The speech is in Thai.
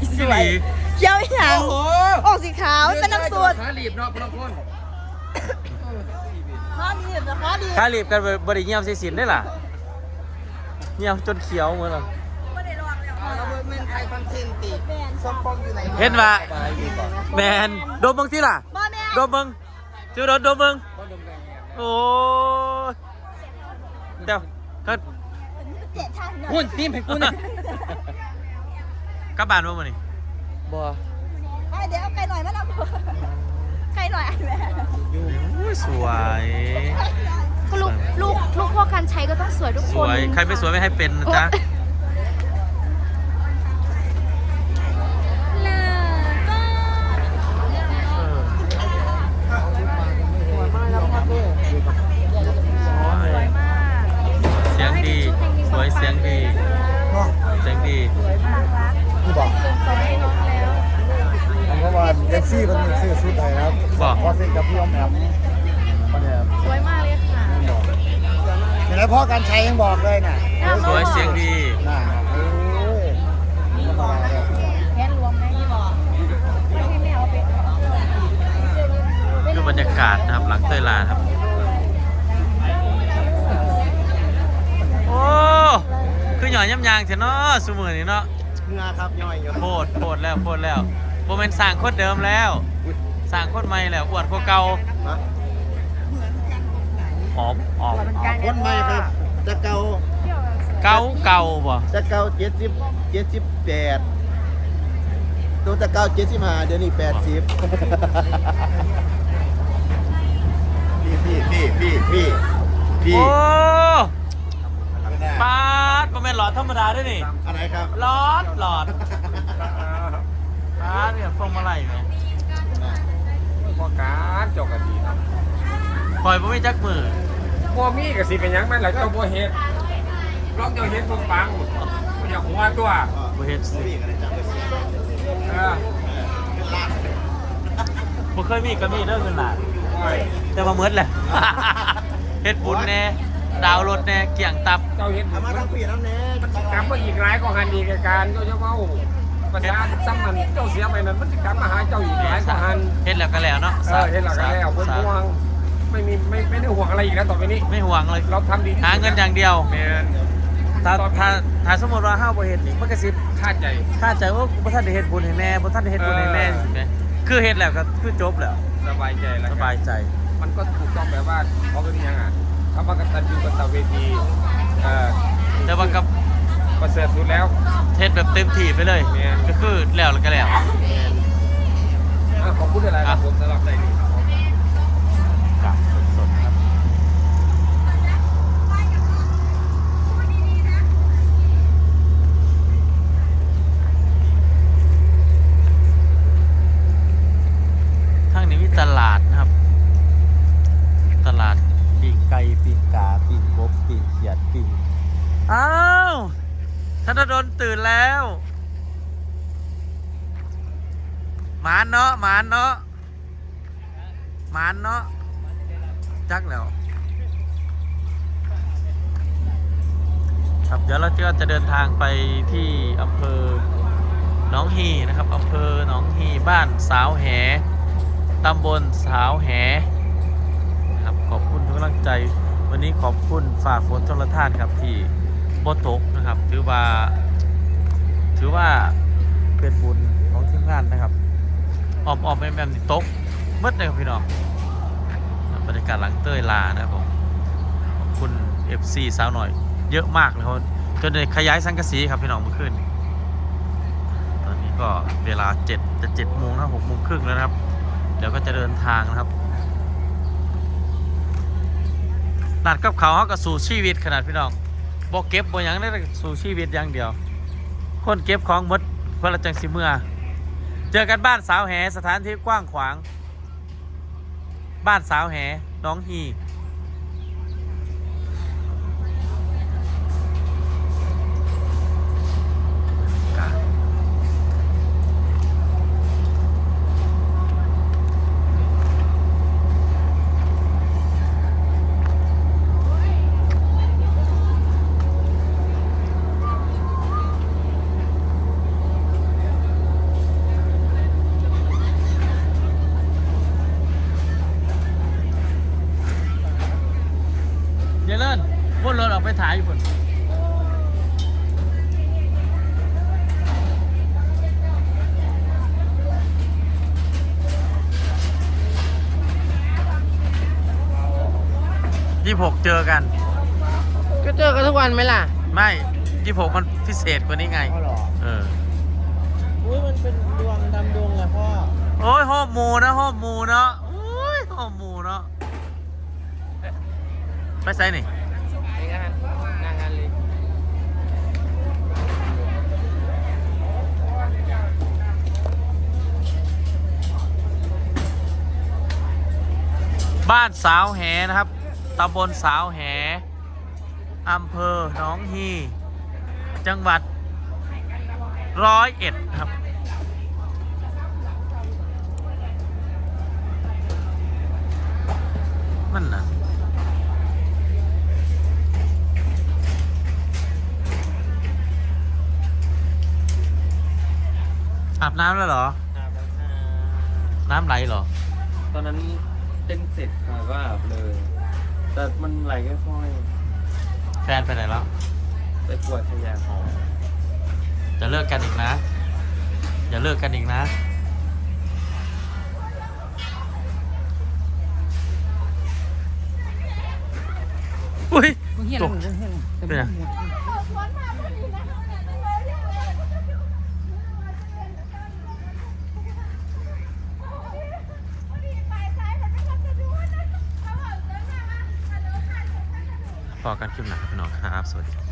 อออกสีสพี่หวยลีเขียวอีหยังโอ้ออกสีขาวมันเป็นน้ำสูตรขาหลีบเนาะพลังคนข้อดีนะข้อดีถ้ารีบกันบริเงียบเสียสินได้ล่ะเงียบจนเขียวเหมือนกันเห็นว่าแมนโดมเบิงที่ล่ะบ่แม่โดมเบิงชื่อรถโดมเบิงโอ้ยเดี๋ยวก็เจ็ดทันหุ่นทีมให้กูนะ กลับบ้านบ่มื้อนี้บ่เอาเดี๋ยวเอาไก่หน่อยมาแล้วไก่หน่อยอันแม่อุ้ยสวย ก็ลูกลูกลูกพวกกันใช้ก็ต้องสวยทุกสคนวย ใครไม่สวยไม่ให้เป็นนะจ๊ะแล้วก็เออสวยสวยมาก เสียงดี สวยเสียงดี เสียงดี ที่บอก ส่งต่อให้น้องแล้ว เพราะว่าเอฟซีมันซื้อชุดไทยนะครับบอก พอเซ็นกับพี่ออมแอมประเดี๋ยวสวยมากเลยค่ะบอกเห็นแล้วพ่อการใช้ยังบอกเลยน่ะสวยเสียงดี น่ะโอ้ยธรรมดาเลยแค่รวมไหมนี่บอกไม่ให้แม่เอาไปคือบรรยากาศนะครับหลังเตยลาครับ โอ้คือหย่อนย่ำยางเถอะเนาะสมือนี่เนาะ เงาครับย่อยอยู่โพดโพดแล้วโพดแล้ว โมเมนต์สร้างคนเดิมแล้วสร้างคนใหม่แล้วอวดกว่าเก่าฮะออกออกคนใหม่ครับจะเก่าเก่าเก่าบ่จะเก่าเจ็ดสิบเจ็ดสิบแปดตัวจะเก่าเจ็ดสิบห้าเดี๋ยวนี้แปดสิบพี่พี่พี่พี่พี่โอ้พี่ปาดโมเมนต์หลอดธรรมดาด้วยนี่ อะไรครับ หลอดหลอดปาด เนี่ยฟองมาไหลไหมพอการจบกันดีเนาะปล่อยบ่มีจักมือบ่มีก็สิเป็นหยังแม่นล่ะเจ้าบ่เฮ็ดลองเจ้าเฮ็ดบ่ปังบ่อยากหัวตัวบ่เฮ็ดสิพี่ก็ได้จับไปเสียเออบ่เคยมีก็มีเด้อเงินหลานโอ้ยแต่ว่าหมืดแหละ เฮ็ดบุญแน่ดาวรถแน่เกี่ยงตับ เจ้าเฮ็ดเอามาทั้งปีน้ำเน้กลับมาอีกหลายก็หันดีกับการเจ้าจะเว้า ประชาซ้ำมันเจ้าเสียไปนั้นมันสิกลับมาหาเจ้าอีกหลายก็หันเฮ็ดแล้วก็แล้วเนาะเออเฮ็ดหลักกันแล้วเพิ่นห่วงไม่มีไม่ไม่ได้ห่วงอะไรอีกแล้วต่อไปนี้ ไม่ห่วงเลย เราทำดีที่สุดหาเงินอย่างเดียว แม่นถ้าถ้าถ้าสมมติว่าห้าบ่เฮ็ดนี่มันก็สิคาดใจถ้าใจว่าบ่ทันได้เฮ็ดบุญให้แม่บ่ทันได้เฮ็ดบุญให้แม่เออสิแม่คือเฮ็ดแล้วก็คือจบแล้ว สบายใจแล้วสบายใจ มันก็ถูกต้องแบบว่าเขาเป็นยังอะคำว่ากตัญญูกตเวทีเอ่อแต่ว่าก็ ประเสริฐสุดแล้วเฮ็ดแบบเต็มที่ไปเลยแม่นก็คือแล้วแล้วก็แล้ว อะขอบคุณอะไรครับผมสำหรับในนี้ครับผมครับ ธนดลตื่นแล้ว หมานเนาะหมานเนาะหมานเนาะจักแล้วครับเดี๋ยวเราก็จะเดินทางไปที่อำเภอหนองฮีนะครับอำเภอหนองฮีบ้านสาวแหตำบลสาวแหนะครับขอบคุณทุกกำลังใจ วันนี้ขอบคุณฝากฝนทรทานครับที่บตกนะครับ ถือว่า ถือว่าเป็นบุญของทีมงานนะครับ ออมออมแอมแอมนี่ตกเมื่อเลยครับพี่น้องบรรยากาศหลังเต้ยลานะครับผมขอบคุณ FC สาวหน่อย เยอะมากเลยครับจนได้ขยายสังกะสีครับพี่น้องเมื่อคืนตอนนี้ก็เวลา7จะ7โมงนะ6โมงครึ่งแล้วนะครับ เดี๋ยวก็จะเดินทางนะครับนัดกับเขาเขาก็สู่ชีวิตขนาดพี่น้องบอกเก็บบ่หยังได้สู่ชีวิตอย่างเดียว คนเก็บของมดเพื่อละจังสิเมื่อ เจอกันบ้านสาวแห สถานที่กว้างขวาง บ้านสาวแหน้องฮีเดี๋ยวเลิ่นวนรถออกไปถ่ายอยู่คน ยี่หกเจอกัน ก็เจอกันทุกวันไหมล่ะไม่ยี่หกมันพิเศษกว่านี้ไงอ๋อเหรอเออ อุ้ยมันเป็นดวงดำดวงอะพ่อโอ้ยหอบหมูนะหอบหมูเนาะโอ้ยหอบหมูเนาะไปใส่นี่ในงานงานงานเลยบ้านสาวแหนะครับ ตำบลสาวแหอำเภอหนองฮี จังหวัดร้อยเอ็ดครับ มันนะอาบน้ำแล้วเหรอน้ำไหลเหรอ ตอนนั้นเต้นเสร็จค่ะก็อาบเลย แต่มันไหลค่อยแฟนไปไหนแล้วๆไปปวดชายาหอมจะเลิกกันอีกนะ อย่าเลิกกันอีกนะ อุ้ยตกเป็นไง พอกันคลิปหนักพี่น้องครับ สวัสดี